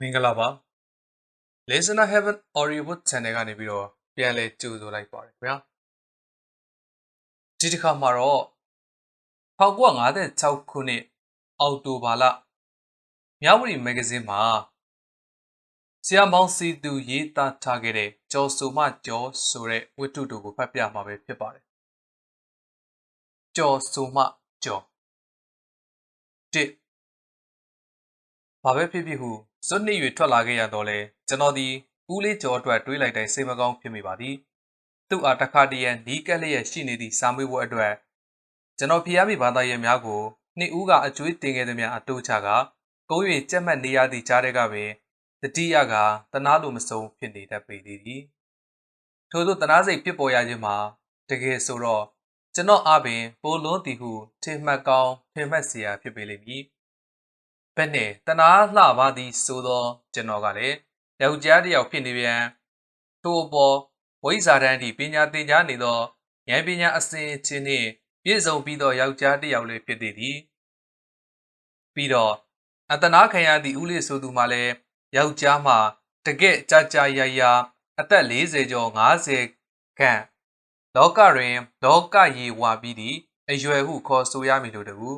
မင်္ဂလာပါ Listener Heaven Audiobook Channel ကနေပြီးတော့ပြန်လဲကြိုဆိုလိုက်ပါတယ်ခင်ဗျာဒီတစ်ခါမှာတော့1956ခုနှစ်အောက်တိုဘာလမြဝတီမဂ္ဂဇင်းမှာဆရာမောင်စီသူရေးသားထားခဲ့တဲ့ကျော်ဆိုမကျော်ဆိုတဲ့ဝတ္ထုတို့ကိုဖတ်ပြမှာပဲဖြစ်ပါတယ်ကျော်ဆိုမကျော်တစ်ဘာပဲဖြစ်ဖြစ်ဟု စွတ်နစ်၍ထွက်လာခဲ့ရတော့လဲကျွန်တော်သည်ဦးလေးကျော်အတွက်တွေးလိုက်တိုင်းစိတ်မကောင်းဖြစ်မိပါသည်သူ့အားတခါတရံနီးကပ်လျက်ရှိနေသည့်စာမေးပွဲအတွက်ကျွန်တော်ဖျားမိဘာသာရေးများကိုနှစ်ဦးကအကျွေးတင်ခဲ့သည်များအတူချကကုန်း၍ကြက်မှတ်နေရသည့်ကြားထဲကပင်တတိယကတနာလိုမဆုံးဖြစ်နေတတ်ပေသည်သည်ထို့သောတနာစိတ်ဖြစ်ပေါ်ရခြင်းမှာတကယ်ဆိုတော့ကျွန်တော်အပင်ပိုလွန်းသည်ဟုထင်မှတ်ကောင်းထင်မှတ်စရာဖြစ်ပေလိမ့်မည်။ ဘက်နဲ့တနာလှပါသည်ဆိုသောကျွန်တော်ကလည်းယောက်ျားတစ်ယောက်ဖြစ်နေပြန်ထို့အပေါ်ဝိဇာတန်းသည့်ပညာသင်ကြားနေသောဉာဏ်ပညာအစဉ်အချင်းနှင့်ပြည့်စုံပြီးသောယောက်ျားတစ်ယောက်လည်းဖြစ်သေးသည်ပြီးတော့အတနာခံရသည့်ဦးလေးဆိုသူမှလည်းယောက်ျားမှတကက်ကြာကြာရရအသက်40ကျော်50ခန့်လောကတွင်လောကရေဝါပြီးသည့်အရွယ်ဟုခေါ်ဆိုရမည်လို့တကူ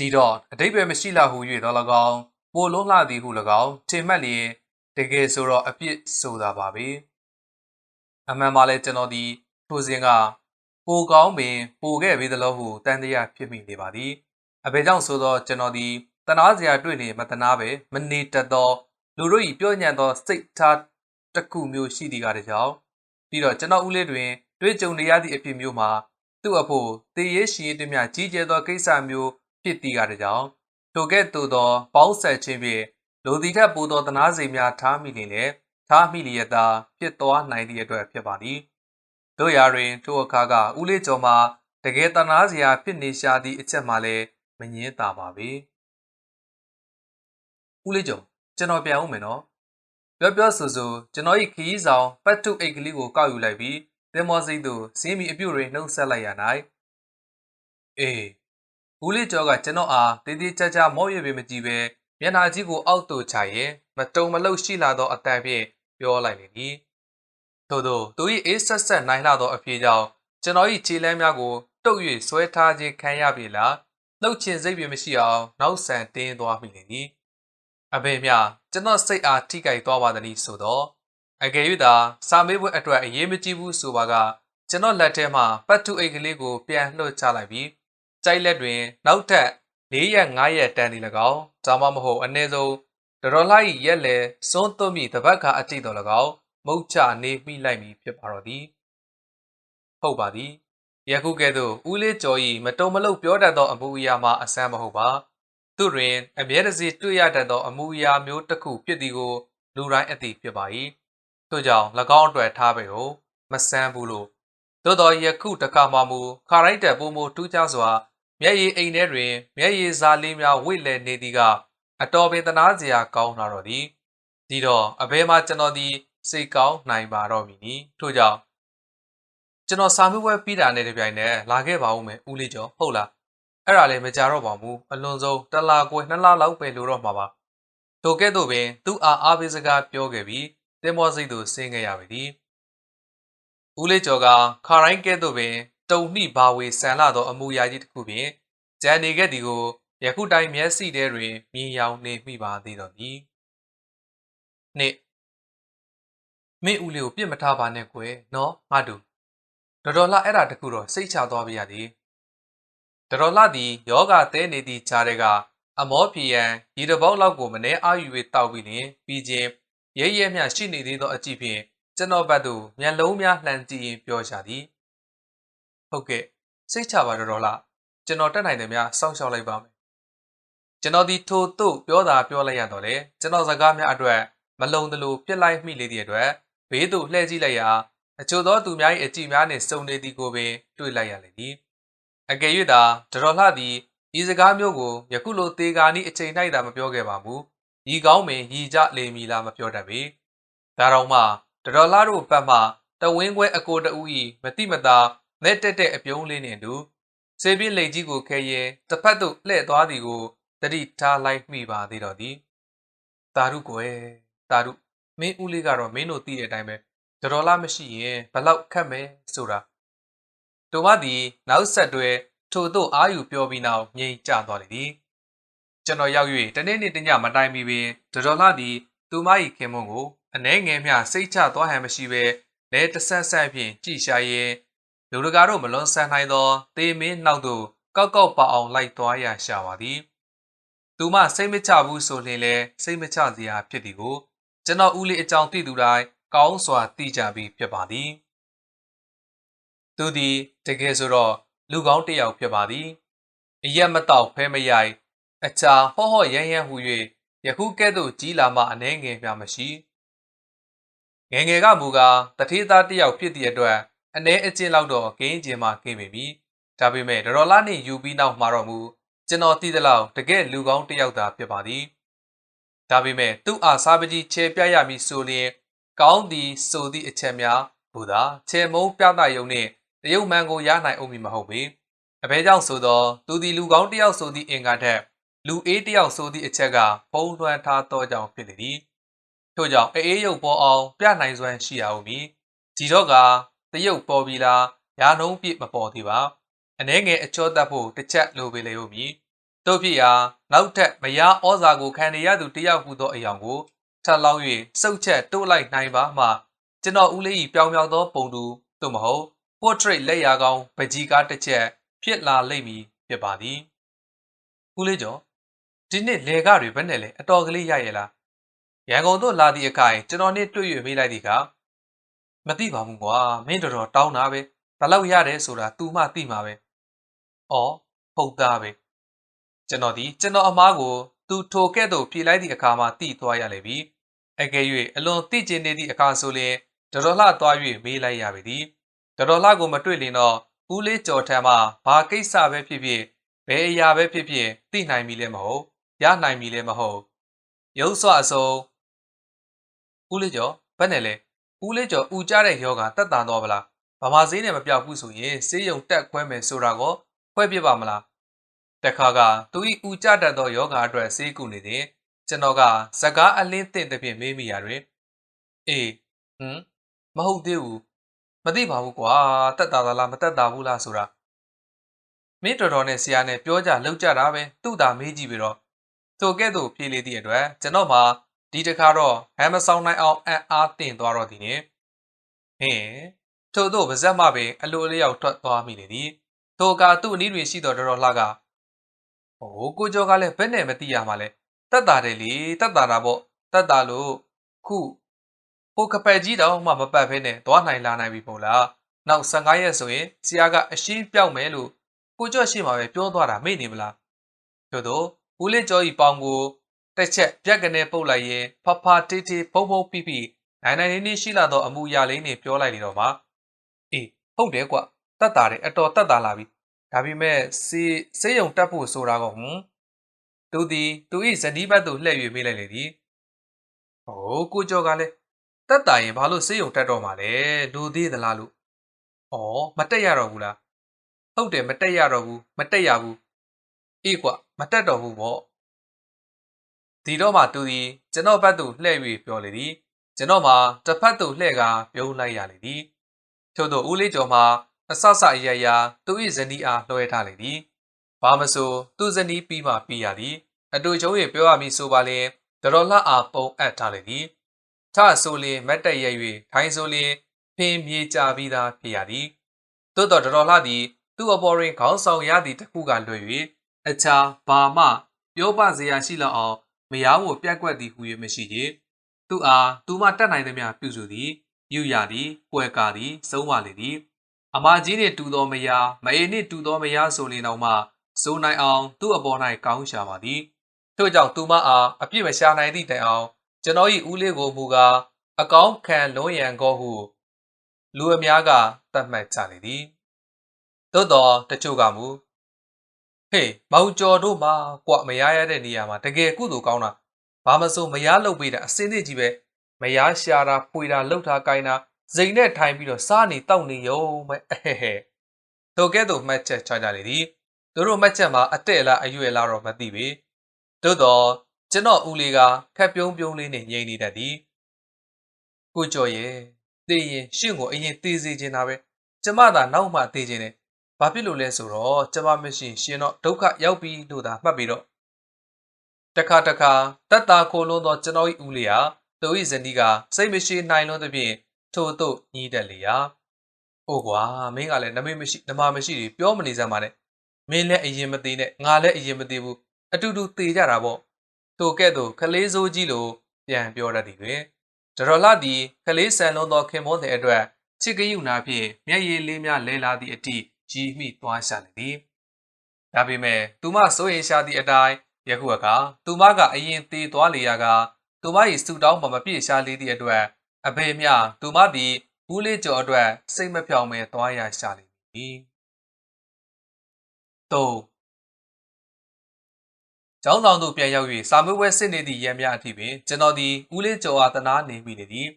ဒီတော့အတိတ်ပဲမရှိလာဟု၍တော့၎င်းပိုလုံးလှသည်ဟု၎င်းထင်မှတ်လျင်တကယ်ဆိုတော့အပြစ်ဆိုတာပါပဲအမှန်ပါလဲကျွန်တော်ဒီထိုစဉ်ကပိုကောင်းပင်ပိုခဲ့ပြီသလိုဟုတန်တရားဖြစ်မိနေပါသည်အဘယ်ကြောင့်ဆိုတော့ကျွန်တော်ဒီတနာစရာတွေ့နေမတနာပဲမနေတတ်သောလူတို့၏ပြောညံ့သောစိတ်ထားတစ်ခုမျိုးရှိသည့်ကားတကြောင်ပြီးတော့ကျွန်တော်ဦးလေးတွင် တွေ့ကြုံနေရသည့်အဖြစ်မျိုးမှာသူ့အဖို့တေးရရှိရတဲ့မြကြီးကျယ်သောကိစ္စမျိုး ဖြစ်သည့်ကားတကြောင်ထိုကဲ့သို့သောပေါင်းဆက်ခြင်းဖြင့်လူသည်ထက်ပိုသောတနာစိတ်များထားမိနေလေထားမိလျက်သာဖြစ်သွားနိုင်သည့်အတွက်ဖြစ်ပါသည်တို့ရာတွင်ထိုအခါကဦးလေးကျော်မှာတကယ်တနာစရာဖြစ်နေရှာသည့်အချက်မှလည်းမငင်းတာပါပဲဦးလေးကျော်ကျွန်တော်ပြန်ဦးမယ်နော်ပြောပြောဆိုဆိုကျွန်တော်၏ခရီးဆောင်ပတ်ထုအိတ်ကလေးကိုကောက်ယူလိုက်ပြီးသင်္ဘောစိတ်သို့စင်းမီအပြုတ်တွင်နှုတ်ဆက်လိုက်ရ၌အေး ဦးလေးကျော်ကကျွန်တော်အားတေးသေးချာချာမော့ရွေပေမကြည့်ပဲမျက်နှာကြီးကိုအောက်သို့ချရင်မတုံမလုတ်ရှိလာသောအတန်ဖြင့်ပြောလိုက်လေသည်ထို့သောသူ၏အေးဆက်ဆက်နိုင်လာသောအဖြစ်ကြောင့်ကျွန်တော်၏ခြေလမ်းများကိုတုပ်၍ဆွဲထားခြင်းခံရပြီလားနှုတ်ချင်စိတ်ပြမရှိအောင်နောက်ဆန်တင်းသွားမိလေသည်အဘေမြကျွန်တော်စိတ်အားထိကြိုက်သွားပါသည်ဆိုတော့အကယ်၍သာစာမေးပွဲအတွက်အရေးမကြီးဘူးဆိုပါကကျွန်တော်လက်ထဲမှာပတ်ထုအိတ်ကလေးကိုပြန်လှုပ်ချလိုက်ပြီး ကြိုက်လက်တွင် နောက်ထပ်၄ရက်၅ရက်တန်းသည်၎င်းဒါမှမဟုတ်အနည်းဆုံးဒရောလာ၏ရက်လေစွန်းသွမိတပတ်ခါအတိတ်တော်၎င်းမုတ်ချနေမိလိုက်မည်ဖြစ်ပါတော့သည်ဟုတ်ပါသည်ယခုကဲ့သို့ဦးလေးကျော်၏မတုံမလုတ်ပြောတတ်သောအမှုအရာမှာအဆန်းမဟုတ်ပါသူတွင်အမြဲတစေတွေ့ရတတ်သောအမှုအရာမျိုးတစ်ခုဖြစ်သည်ကိုလူတိုင်းအသိဖြစ်ပါ၏ထို့ကြောင့်၎င်းအတွက်ထားပေကိုမဆန်းဘူးလို့သို့တော်ယခုတခါမှမူခါရိုက်တဲ့ပုံမထူးခြားစွာ မျက်ရည်အိမ်ထဲတွင်မျက်ရည်စာလေးများဝိလဲနေသည်ကအတော်ပင်သနာစရာကောင်းလာတော့သည်ဒီတော့အဘဲမှာကျွန်တော်ဒီစိတ်ကောင်းနိုင်ပါတော့မည်နီထို့ကြောင့်ကျွန်တော်စာမေးပွဲပြီးတာနဲ့တပြိုင်နက်လာခဲ့ပါဦးမယ်ဦးလေးကျော်ဟုတ်လားအဲ့ဒါလည်းမကြတော့ပါဘူးအလွန်ဆုံးတလားကွယ်နှစ်လားလောက်ပဲလိုတော့မှာပါထိုကဲ့သို့ပင်သူ့အားအားပေးစကားပြောခဲ့ပြီးတင်မောစိတ်သို့ဆင်းခဲ့ရပြီသည်ဦးလေးကျော်ကခါရိုင်းကဲ့သို့ပင် တုံနှိဘာဝေဆန်လာသောအမူအရာကြီးတစ်ခုဖြင့်ဂျန်နေခဲ့သည်ကိုယခုတိုင်မျက်စိထဲတွင်မြင်ရောင်နေမိပါသေးတော်သည်နှစ်မင်းဦးလေးကိုပြစ်မထားပါနဲ့ကွယ်နော်ငါတို့တော်တော်လာအဲ့ဒါတခုတော့စိတ်ချသွားပြရသည်တော်တော်လာသည်ယောဂတဲနေသည့်ခြားတဲ့ကအမောဖီယံဒီတစ်ပေါက်လောက်ကိုမနှဲအာယူ၍တောက်ပြီးလင်ပြီးချင်းရဲရဲမျှရှိနေသေးသောအကြည့်ဖြင့်ကျွန်တော်ဘက်သို့မျက်လုံးများလှမ်းကြည့်ရင်ပြောချသည် ဟုတ်ကဲ့စိတ်ချပါတော်တော်လားကျွန်တော်တက်နိုင်တယ်များစောင့်ရှောက်လိုက်ပါမယ်ကျွန်တော်ဒီထို့သို့ပြောတာပြောလိုက်ရတော့လေကျွန်တော်စကားများအတွက်မလုံသလိုပြစ်လိုက်မိလေသည့်အတွက်ဘေးသို့လှည့်ကြည့်လိုက်ရာအချို့သောသူများ၏အကြည့်များနှင့်စုံနေသည်ကိုပင်တွေ့လိုက်ရလေသည်အကယ်၍သာတော်လှသည်ဤစကားမျိုးကိုယခုလိုသေကာနီးအချိန်၌သာမပြောခဲ့ပါဘူးဤကောင်းပင်ဤကြလေမီလားမပြောတတ်ပေဒါတော့မှတော်လှတို့ဘက်မှတဝင်းခွဲအကိုတူ၏မတိမတာ နဲ့တက်တဲ့အပြုံးလေးနှင့်တူစေပြင်းလိတ်ကြီးကိုခဲရဲတစ်ဖက်သို့လှည့်သွားသည်ကိုတတိထားလိုက်မိပါသေးတော်သည်တာရုကွယ်တာရုမင်းဦးလေးကတော့မင်းတို့သိတဲ့အတိုင်းပဲတော်တော်လားမရှိရင်ဘလောက်ခတ်မယ်ဆိုတာတို့မသည်နောက်ဆက်တွဲထို့သို့အာယူပြောပြီးနောက်ငြိမ်ကျသွားလေသည်ကျွန်တော်ရောက်၍တနေ့နေ့တညမတိုင်မီပင်တော်တော်လားသည်သူမ၏ခင်မွန်းကိုအနှဲငယ်မျှစိတ်ချသွားဟန်မရှိဘဲလဲတဆန့်ဆန့်ဖြင့်ကြည်ရှာရင် လူတကာတို့မလွန်ဆန်နိုင်သောသေမင်းနောက်သို့ကောက်ကောက်ပအောင်လိုက်သွားရရှာပါသည်သူမစိတ်မချဘူးဆိုရင်လည်းစိတ်မချစရာဖြစ်သည်ကိုကျွန်တော်ဦးလေးအကြောင်းသိသူတိုင်းကောင်းစွာသိကြပြီးဖြစ်ပါသည်သူသည်တကယ်ဆိုတော့လူကောင်းတစ်ယောက်ဖြစ်ပါသည်အရက်မတော့ဖဲမရိုက်အခြားဟော့ဟော့ရမ်းရမ်းဟူ၍ယခုကဲ့သို့ကြီးလာမှအနှဲငယ်ပြမရှိငယ်ငယ်ကမူကားတထေးသားတစ်ယောက်ဖြစ်သည့်အတွက် အ ਨੇ အကျဉ်းလောက်တော့ကင်းကျင်မှကင်းပေပြီဒါပေမဲ့ဒေါ်လာနှင့်ယူပြီးနောက်မှာတော့မူကျွန်တော်သိသလောက်တကယ်လူကောင်းတစ်ယောက်သာဖြစ်ပါသည်ဒါပေမဲ့သူ့အားစားပကြီးချေပြရမည်ဆိုလျင်ကောင်းသည်ဆိုသည့်အချက်များဘုရားချေမုံပြသယုံနှင့်တရုတ်မှန်ကိုရနိုင်အောင်မည်မဟုတ်ပေအဘဲကြောင့်ဆိုသောသူသည်လူကောင်းတစ်ယောက်ဆိုသည့်အင်္ဂါထက်လူအေးတစ်ယောက်ဆိုသည့်အချက်ကဖုံးလွှမ်းထားသောကြောင့်ဖြစ်လေသည်ထို့ကြောင့်အေးရုပ်ပေါ်အောင်ပြနိုင်စွမ်းရှိရအောင်မည်ဒီတော့က တရုတ်ပေါ်ပြီလားရာနှုံးပြစ်မပေါ်သေးပါအနှဲငယ်အချောတတ်ဖို့တစ်ချက်လိုပေလေဦးမည်တို့ဖြစ်ရာနောက်ထပ်မယားဩဇာကိုခံရသူတယောက်ဟုသောအယောင်ကိုထပ်လောင်း၍စုပ်ချက်တိုးလိုက်နိုင်ပါမှကျွန်တော်ဦးလေး၏ပြောင်ပြောင်သောပုံတူသို့မဟုတ် portrait လက်ရာကောင်းပကြီးကားတစ်ချက်ဖြစ်လာလိမ့်မည်ဖြစ်ပါသည်ဦးလေးကျော်ဒီနေ့လေကားတွေဘယ်နဲ့လဲအတော်ကလေးရရဲ့လားရန်ကုန်သို့လာသည့်အခါကျွန်တော်နဲ့တွေ့၍မေးလိုက်သည်က မသိပါဘူးကွာမင်းတော်တော်တောင်းတာပဲဘလောက်ရတယ်ဆိုတာ तू မှသိမှာပဲ။အော်ဟုတ်သားပဲ။ကျွန်တော်ဒီကျွန်တော်အမားကို तू ထိုကဲ့သို့ပြေးလိုက်သည့်အခါမှတိသွားရလေပြီ။အကယ်၍အလွန်တိကျင်နေသည့်အခါဆိုလျှင်ဒေါ်တော်လှသွား၍မေးလိုက်ရပြီသည်။ဒေါ်တော်လှကိုမတွေ့လင်တော့ဦးလေးကြော်ထံမှဘာကိစ္စပဲဖြစ်ဖြစ်ဘယ်အရာပဲဖြစ်ဖြစ်သိနိုင်ပြီလဲမဟုတ်ရနိုင်ပြီလဲမဟုတ်ရုပ်စွအစုံဦးလေးကျော်ဘယ်နဲ့လဲ ဦးလေးကျော်ဦးကြတဲ့ယောဂတက်တာတော့ဗလားဗမာဈေးနဲ့မပြောက်ဘူးဆိုရင်ဆေးရုံတက်ခွဲမယ်ဆိုတာကိုခွဲပြပါမလားတခါကသူဤဦးကြတတ်သောယောဂအတွက်ဆေးကုနေတယ်ကျွန်တော်ကဇကားအလင်းသင့်တဲ့ဖြင့်မေးမိရတွင်အေးဟမ်မဟုတ်သေးဘူးမသိပါဘူးကွာတက်တာလားမတက်တာဘူးလားဆိုတာမင်းတော်တော်နဲ့ဆရာနဲ့ပြောကြလောက်ကြတာပဲသူ့သာမေးကြည့်ပြီးတော့ထိုကဲ့သို့ဖြေလေသည့်အတွက်ကျွန်တော်မှ ဒီတခါတော့ဟမ်မဆောင်နိုင်အောင်အံ့အားတင်သွားတော့သည်နှင့်ဟင်ထို့သောပါဇက်မှပင်အလိုအလျောက်ထွက်သွားမိလေသည်ထိုကသူ့အနည်းတွင်ရှိသောတော်တော်လှကဟိုကိုကျော်ကလည်းဘယ်နဲ့မသိရမှာလဲတက်တာတယ်လေတက်တာတာပေါ့တက်တာလို့ခုဟိုကပက်ကြီးတောင်မှမပတ်ဖဲနဲ့သွားနိုင်လာနိုင်ပြီမို့လားနောက်15ရက်ဆိုရင်ဆရာကအရှင်းပြောက်မယ်လို့ကိုကျော်ရှိမှပဲပြောသွားတာမေ့နေမလားထို့သောဦးလေးကျော်ဤပေါင်ကို တစ်ချက်ပြက်ကနေပုတ်လိုက်ရင်ဖဖတေးတေးဖုံဖုံပိပိနိုင်နိုင်လေးလေးရှိလာသောအမှုရာလေးနဲ့ပြောလိုက်လေတော့မှာအေးဟုတ်တယ်ကွတတ်တာတယ်အတော်တတ်တာလာပြီဒါပေမဲ့စေးစေးရုံတက်ဖို့ဆိုတာကဟွန်းသူသည်သူ၏ဇနီးဘက်သို့လှည့်၍မေးလိုက်လေသည်ဟိုကိုကျော်ကလည်းတက်တာရင်ဘာလို့စေးရုံတက်တော့မှာလဲလူသေးသလားလို့ဩမတက်ရတော့ဘူးလားဟုတ်တယ်မတက်ရတော့ဘူးမတက်ရဘူးအေးကွမတက်တော့ဘူးပေါ့ ဒီတော့မှသူသည်ကျွန်တော်ဘက်သို့လှည့်၍ပြောလေသည်ကျွန်တော်မှတစ်ဖက်သို့လှည့်ကာပြုံးလိုက်ရလေသည်ထို့သောဦးလေးကျော်မှအဆဆအရရသူ၏ဇနီးအားလွှဲထားလေသည်ဘာမဆိုသူဇနီးပြီးမှပြီးရသည်အတူချုံ၍ပြောရမည်ဆိုပါလျင်ဒရော်လှအားပုံအပ်ထားလေသည်ထဆိုလျင်မတ်တက်ရ၍ထိုင်းဆိုလျင်ဖင်မြေကြပြီးသားဖြစ်ရသည်သို့တော်ဒရော်လှသည်သူ့အပေါ်တွင်ခေါင်းဆောင်ရသည့်တခုကလွှဲ၍အခြားဘာမှပြောပစရာရှိလောက်အောင် မယားကိုပြက်ကွက်သည်ဟူ၍မရှိချေသူအားသူမတတ်နိုင်သမျှပြုစုသည်ယူရသည်ပွဲကာသည်ဆုံးမလေသည်အမကြီးနှင့်တူသောမယားမအေနှင့်တူသောမယားဆိုလျင်တော့မှစိုးနိုင်အောင်သူ့အပေါ်၌ကောင်းရှာပါသည်ထို့ကြောင့်သူမအားအပြစ်မရှာနိုင်သည့်တိုင်အောင်ကျွန်တော်၏ဦးလေးကိုမူကားအကောင်းခံလုံးရန်ကောဟုလူအများကသတ်မှတ်ကြလေသည်သို့တော့တချို့ကမူ ဟေးမောင်ကျော်တို့မှာကွမရရတဲ့နေရာမှာတကယ်ကုသိုလ်ကောင်းတာဘာမဆိုမရလုပ်ပေးတာအစင်းသေးကြီးပဲမရရှာတာပွေတာလှုပ်တာကိုင်းတာစိန်နဲ့ထိုင်ပြီးတော့စားနေတောက်နေရုံပဲအဟဲဟဲတို့ကဲ့သို့မှတ်ချက်ချကြလေသည်သူတို့မှတ်ချက်မှာအတဲ့လားအရွယ်လားတော့မသိပေသို့တော့ကျွန်တော်ဦးလေးကခက်ပြုံးပြုံးလေးနဲ့ငြိမ်နေတတ်သည်ကိုကျော်ရဲ့တည်ရင်ရှင့်ကိုအရင်တည်စေချင်တာပဲကျမသာနောက်မှတည်ချင်တယ် ဘာဖြစ်လို့လဲဆိုတော့ကျမမရှိရှင်တော့ဒုက္ခရောက်ပြီလို့သာမှတ်ပြီးတော့တခါတခါတတ်တာခိုလုံးသောကျွန်တော်၏ဦးလေးဟာသူ၏ဇနီးကစိတ်မရှိနိုင်လွန်းသဖြင့်ထို့သို့ညှိတက်လေရာအိုကွာမင်းကလည်းနမိတ်မရှိနမမရှိတွေပြောမနေစမ်းပါနဲ့မင်းလည်းအရင်မသေးနဲ့ငါလည်းအရင်မသေးဘူးအတူတူသေကြတာပေါ့ထိုကဲ့သို့ခလေးစိုးကြီးလိုပြန်ပြောတတ်သည်တွင်ဒရလသည်ခလေးဆန်လုံးသောခင်မောတဲ့အတွက်ချစ်ကယူနာဖြင့်မျက်ရည်လေးများလဲလာသည့်အထိ ရီမိသွားရှာလေသည်ဒါပေမဲ့သူမစိုးရင်ရှာသည့်အတိုင်းယခုအခါသူမကအရင်သေးသွားလေရာကသူမ၏စူတောင်းမှမပြည့်ရှာလေသည့်အတွက်အဘေမြသူမသည်ဘူးလေးကျော်အတွက်စိတ်မပြောင်းမဲသွားရရှာလေသည်၃ကျောင်းဆောင်သို့ပြန်ရောက်၍စာမေးပွဲစစ်နေသည့်ရံများအထိပင်ကျွန်တော်သည်ဦးလေးကျော်အားတနာနေမိနေသည်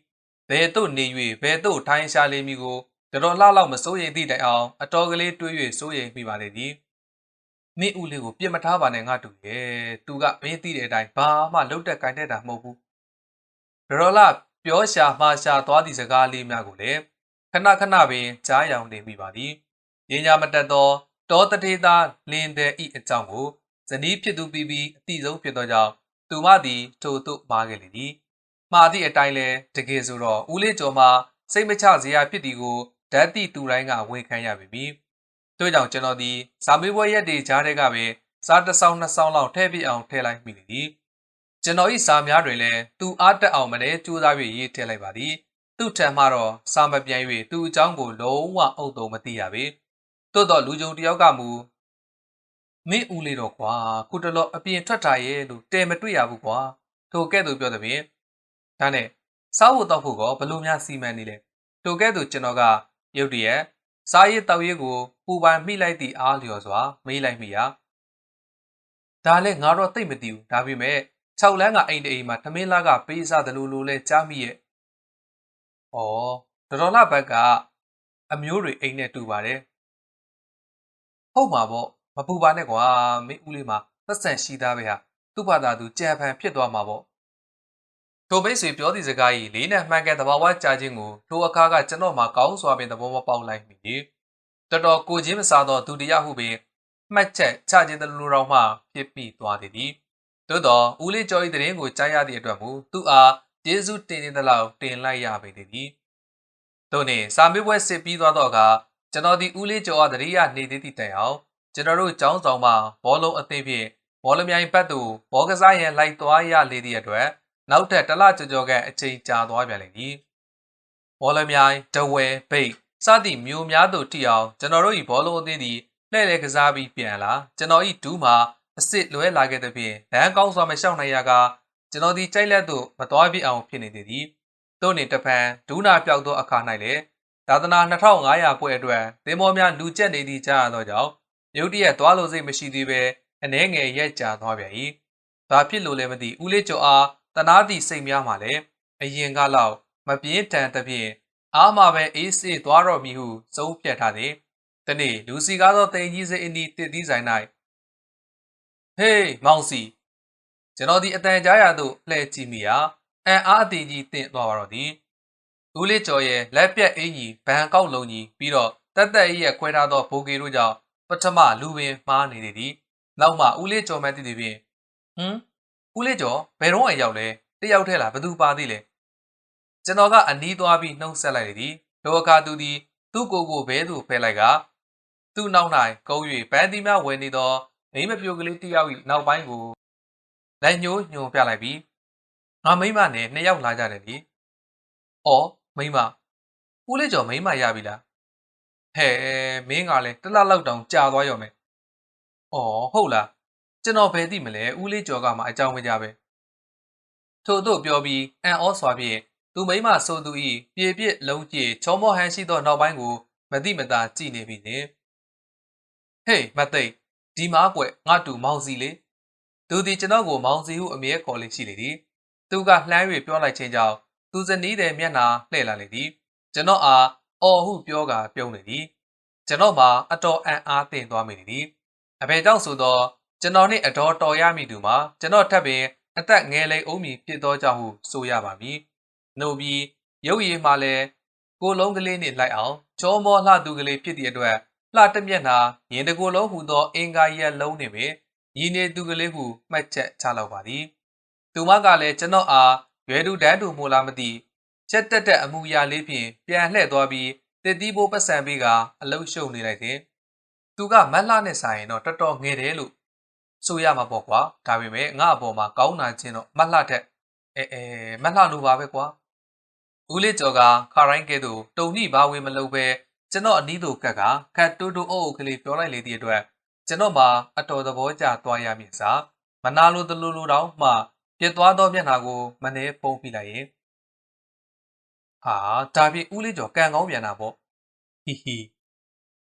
ဘယ်သို့နေ၍ဘယ်သို့ထိုင်းရှာလိမ့်မည်ကို တော်လှလောက်မစိုးရိမ်သည့်တိုင်အောင်အတော်ကလေးတွေး၍စိုးရိမ်မိပါလေသည်မင်းဦးလေးကိုပြစ်မထားပါနဲ့ငါတူရဲ့သူကမင်းသိတဲ့အတိုင်းဘာမှလုတ်တက်ကင်တက်တာမဟုတ်ဘူးဒေါ်လာပြောရှာမှားရှာသွားသည့်စကားလေးများကိုလည်းခဏခဏပင်ကြားရောင်နေမိပါသည်။ညညာမတက်သောတောတထေသားလင်းတဲ့ဤအကြောင်းကိုဇနီးဖြစ်သူပြီးပြီးအတိဆုံးဖြစ်သောကြောင့်သူမသည်ထိုသို့မှားခဲ့လေသည်။မှားသည့်အတိုင်းလဲတကယ်ဆိုတော့ဦးလေးကျော်မှစိတ်မချစရာဖြစ်သည်ကို ဓာတ်တိသူတိုင်းကဝန်ခံရပြီပြီ။တို့ကြောင့်ကျွန်တော်သည်စာမေးပွဲရက်တွေကြားထဲကပဲစားတစ်ဆောင်နှစ်ဆောင်လောက်ထည့်ပြအောင်ထည့်လိုက်မိလေသည်။ကျွန်တော်ဤစာများတွင်လည်းသူအားတက်အောင်မလဲကြိုးစား၍ရေးထည့်လိုက်ပါသည်သူ့ထံမှတော့စာမပြန်၍သူ့အကြောင်းကိုလုံးဝအုပ်တုံမသိရပေသို့တော့လူကြုံတယောက်ကမူမင်းဦးလေးတော့ကွာခုတလောအပြင်ထွက်တာရဲ့လို့တဲမတွေ့ရဘူးကွာထိုကဲ့သို့ပြောသည်ဖြင့်ဒါနဲ့စားဖို့တောက်ဖို့ကဘလို့များစီမံနေလဲထိုကဲ့သို့ကျွန်တော်က ရုတ်တရက်စားရည်တောက်ရည်ကိုပူပန်မိလိုက်သည့်အားလျော်စွာမေးလိုက်မိရာဒါလည်းငါတော့သိမ့်မသိဘူးဒါပေမဲ့6လမ်းကအိမ်တအိမ်မှာသမင်းလားကပေးစားတယ်လို့လို့လဲကြားမိရဲ့။ဩဒေါ်ဒေါ်လာဘက်ကအမျိုးတွေအိမ်နဲ့တူပါတယ်။ဟုတ်မှာပေါ့မပူပါနဲ့ကွာမင်းဦးလေးမှာသက်ဆန်ရှိသားပဲဟာသူ့ဘာသာသူကြံဖန်ဖြစ်သွားမှာပေါ့။ ထိုမိတ်ဆွေပြောသည့်စကားကြီးလေးနဲ့မှန်ကန်သဘာဝကြားခြင်းကိုထိုအခါကကျွန်တော်မှကောင်းစွာပင်သဘောမပေါက်လိုက်မိ။တော်တော်ကိုချင်းမစားသောသူတရားဟုပင်မှတ်ချက်ချခြင်းတလူတော်မှဖြစ်ပြီးသွားသည်။သို့တော့ဦးလေးကျော်၏တရင်ကိုကြားရသည့်အတွက်မူသူ့အားကျေးဇူးတင်နေသလောက်တင်လိုက်ရပေသည်။သို့နှင့်စာမေးပွဲစစ်ပြီးသွားတော့ကကျွန်တော်ဒီဦးလေးကျော်အားတရိယာနေသေးသည့်တိုင်အောင်ကျွန်တော်တို့ចောင်းဆောင်မှာဘောလုံးအသင်းဖြင့်ဘောလမြိုင်ဘက်သို့ဘောကစားရန်လိုက်သွားရလေသည့်အတွက် နောက်ထပ်တလကြော်ကြော်ကအချိန်ကြာသွားပြန်လေသည်။ဘောလမြိုင်ဒဝဲဘိတ်စသည့်မျိုးများသို့တိအောင်ကျွန်တော်တို့၏ဘောလုံးအသင်းသည်လှည့်လည်ကစားပြီးပြန်လာကျွန်တော်၏ဒူးမှာအစ်စ်လွဲလာခဲ့တဲ့ဖြင့်လမ်းကောင်းစွာမလျှောက်နိုင်ရကကျွန်တော်ဒီကြိုက်လက်သို့မတော်ပြအောင်ဖြစ်နေသည်သည်တို့နေတဖန်ဒူးနာပြောက်သောအခါ၌လည်းသာသနာ2500ပွဲအတွက်သင်္ဘောများလူကျက်နေသည့်ကြားရသောကြောင့်ရုတ်တရက်သွားလို့စိတ်မရှိသေးပဲအနှဲငယ်ရက်ကြာသွားပြန်၏ဘာဖြစ်လို့လဲမသိဦးလေးကျော်အား တနာသည့်စိတ်များမှလည်းအရင်ကလောက်မပြင်းထန်သဖြင့်အားမပဲအေးစေးသွားတော့မည်ဟုစုံဖြတ်ထားသည်။ဒီနေ့လူစီကားသောတင်ကြီးစိအင်းဒီတစ်သီးဆိုင်၌ဟေးမောင်စီကျွန်တော်ဒီအတန်ကြားရသို့လှည့်ကြည့်မိရာအန်အားအသေးကြီးတင့်သွားပါတော့သည်ဦးလေးကျော်ရဲ့လက်ပြက်အင်းကြီးဗန်ကောက်လုံးကြီးပြီးတော့တက်တက်ကြီးရဲ့ခွဲထားသောဘိုးကေတို့ကြောင့်ပထမလူပင်မှားနေသည်နောက်မှဦးလေးကျော်မှတည်သည်ဖြင့်ဟမ် ဦးလေးကျော်ဘယ်တော့အရောက်လဲတယောက်ထဲလားဘသူပါသေးလဲကျွန်တော်ကအနီးသွားပြီးနှုတ်ဆက်လိုက်သည်ဒိုအခါသူသည်သူ့ကိုယ်ကိုဘဲသူဖဲလိုက်ကသူ့နောက်၌ကုန်း၍ပန်းသီးများဝယ်နေသောမိမပြိုကလေးတယောက်၏နောက်ပိုင်းကိုလက်ညှိုးညွှန်ပြလိုက်ပြီးငါမိမနဲ့နှစ်ယောက်လာကြတယ်လေ။အော်မိမဦးလေးကျော်မိမရပြီလား။ဟဲ့မင်းကလည်းတစ်လလောက်တောင်ကြာသွားရော်မယ်။အော်ဟုတ်လား ကျွန်တော်ဘယ်သိမလဲဦးလေးကျော်ကမှအကြောင်းမကြပဲ။ထို့သို့ပြောပြီးအန်အောစွာဖြင့်သူမိမဆိုသူ၏ပြေပြစ်လုံးကြီးချောမောဟန်ရှိသောနောက်ပိုင်းကိုမတိမတာကြည့်နေပြီလေ။ဟေးမသိဒီမားကွယ်ငါတူမောင်စီလေသူဒီကျွန်တော်ကိုမောင်စီဟုအမြဲခေါ်လေးရှိလေသည်သူကလှမ်း၍ပြောလိုက်ခြင်းကြောင့်သူဇနီးတဲ့မျက်နှာလှည့်လာလေသည်ကျွန်တော်အားအော်ဟုပြောကာပြုံးနေသည်ကျွန်တော်မှာအတော်အံ့အားသင့်သွားမိသည်အဖေကြောင့်ဆိုတော့ ကျွန်တော်နှင့်အတော်တော်ရမိသူမှာကျွန်တော်ထပ်ပင်အသက်ငယ်လိမ်အုံးမီဖြစ်သောကြောင့်ဟုဆိုရပါမည်နှုတ်ပြီးရုပ်ရည်မှလည်းကိုယ်လုံးကလေးနှင့်လိုက်အောင်ချောမောလှသူကလေးဖြစ်သည့်အတွက်လှတစ်မျက်နှာရင်တကိုယ်လုံးဟူသောအင်္ဂါရက်လုံးနှင့်ပင်ညီနေသူကလေးဟုမှတ်ချက်ချလောက်ပါသည်သူမကလည်းကျွန်တော်အားရွယ်တူတန်းတူမို့လားမသိချက်တက်တက်အမှုရာလေးဖြင့်ပြန်လှည့်သွားပြီးတစ်တီးပိုးပတ်စံပေးကအလုရှုံနေလိုက်တယ်သူကမတ်လှနဲ့ဆိုင်ရင်တော့တော်တော်ငယ်တယ်လို့ ဆိုရမှာပေါ့ကွာဒါပေမဲ့ငါအပေါ်မှာကောင်းတာချင်းတော့မတ်လှတဲ့အဲအဲမတ်လှလိုပါပဲကွာဦးလေးကျော်ကခါရိုင်းကဲသို့တုံနှိဘာဝင်မလုပ်ပဲကျွန်တော်အနီးသို့ကက်ကခတ်တူတူအုပ်အုပ်ကလေးပြောလိုက်လေသည့်အတွက်ကျွန်တော်မှာအတော်သဘောကျသွားရမည်စားမနာလိုတလူလိုတောင်မှပြစ်သွားသောမျက်နှာကိုမနှဲဖုံးပြလိုက်ရင်ဟာဒါဖြင့်ဦးလေးကျော်ကံကောင်းပြန်တာပေါ့ဟီဟီ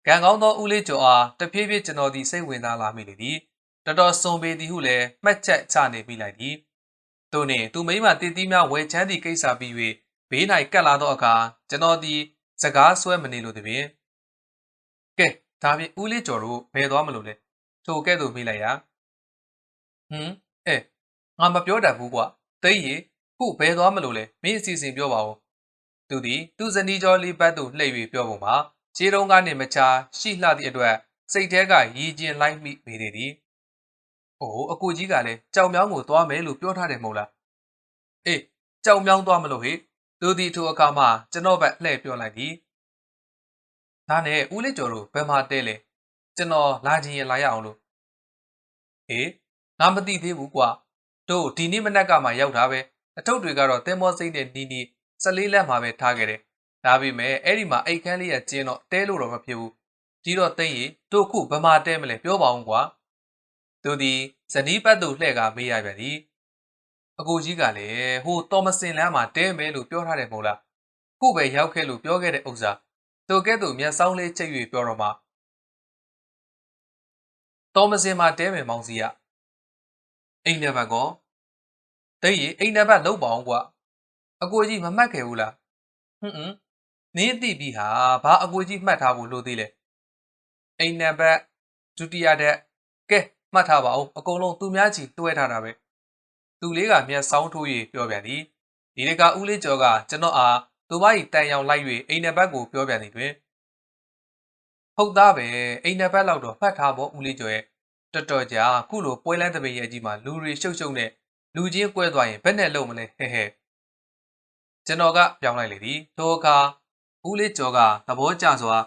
ကံကောင်းသောဦးလေးကျော်အားတဖြည်းဖြည်းကျွန်တော်ဒီစိတ်ဝင်စားလာမိလေသည် တော်တော်စုံပေသည်ဟုလည်းမှတ်ချက်ချနေပြီလိုက်သည်သူနှင့်သူမိမတည်တည်များဝယ်ချမ်းသည့်ကိစ္စပြီး၍ဘေး၌ကပ်လာသောအခါကျွန်တော်သည်စကားဆွဲမနေလို့တပင်ကဲဒါဖြင့်ဦးလေးကျော်တို့ဘယ်သွားမလို့လဲထိုကဲ့သို့မေးလိုက်ရာဟမ်အဲငါမပြောတတ်ဘူးကွာတိတ်ရီခုဘယ်သွားမလို့လဲမင်းအစီအစဉ်ပြောပါဦးသူသည်သူ့ဇနီးကျော်လေးဘတ်သို့လှည့်၍ပြောပုံမှာခြေတုံးကနေမချာရှိလှသည့်အတွက်စိတ်ထဲကရည်ကျင်လိုက်မိပေသည်သည်။ အိုးအကိုကြီးကလည်းကြောင်မြောင်းကိုသွားမယ်လို့ပြောထားတယ်မဟုတ်လား။အေးကြောင်မြောင်းသွားမလို့ဟေ့သူသည်ထိုအခါမှကျွန်တော်ဘက်လှည့်ပြောလိုက်သည်။ဒါနဲ့ဦးလေးကျော်တို့ဘယ်မှာတဲလဲကျွန်တော်လာခြင်းရင်လာရအောင်လို့။အေးငါမသိသေးဘူးကွာ။တို့ဒီနေ့မနက်ကမှရောက်တာပဲ။အထုပ်တွေကတော့တင်မောစိမ့်နဲ့နီးနီး14လက်မှာပဲထားခဲ့တယ်။ဒါပေမဲ့အဲ့ဒီမှာအိတ်ခမ်းလေးရကျင်းတော့တဲလို့တော့မဖြစ်ဘူး။ကြီးတော့သိရင်တို့ခုဘယ်မှာတဲမလဲပြောပါဦးကွာ။သူသည် ဇနီးပတ်သူလှဲ့ကမေးရပြန်သည်။အကိုကြီးကလည်းဟိုတော်မစင်လမ်းမှာတဲမယ်လို့ပြောထားတယ်မဟုတ်လား။ခုပဲရောက်ခဲ့လို့ပြောခဲ့တဲ့ဥစ္စာသူကဲ့သို့မျက်စောင်းလေးချိတ်၍ပြောတော့မှတော်မစင်မှာတဲမယ်မောင်စီကအိမ်နံပါတ်ကောတိတ်ရင်အိမ်နံပါတ်လောက်ပါအောင်ကွာအကိုကြီးမမှတ်ခဲ့ဘူးလားဟွန်းဟွန်းနင်းသိပြီဟာဘာအကိုကြီးမှတ်ထားဖို့လိုသေးလဲအိမ်နံပါတ်ဒုတိယတဲ့ကဲ မှတ်ထားပါဦးအကုန်လုံးသူများချီတွဲထားတာပဲသူလေးကမျက်စောင်းထိုး၍ပြောပြန်သည်ဒီတကဦးလေးကျော်ကကျွန်တော်အားသူမ၏တန်ရောင်လိုက်၍အိမ်နံပါတ်ကိုပြောပြန်သည်တွင်ဟုတ်သားပဲအိမ်နံပါတ်လောက်တော့ဖတ်ထားဖို့ဦးလေးကျော်ရဲ့တော်တော်ကြာခုလိုပွဲလန်းတပည့်ရဲ့ကြီးမှာလူတွေရှုပ်ရှုပ်နဲ့လူချင်းကွဲသွားရင်ဘယ်နဲ့လုံးမလဲဟဲ့ဟဲ့ကျွန်တော်ကပြောင်းလိုက်လေသည်ထိုအခါဦးလေးကျော်ကသဘောကျစွာ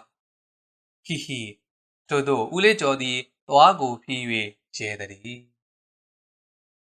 ဟီဟီတို့တို့ဦးလေးကျော်သည်သွားကိုဖြီး၍ ရဲသည်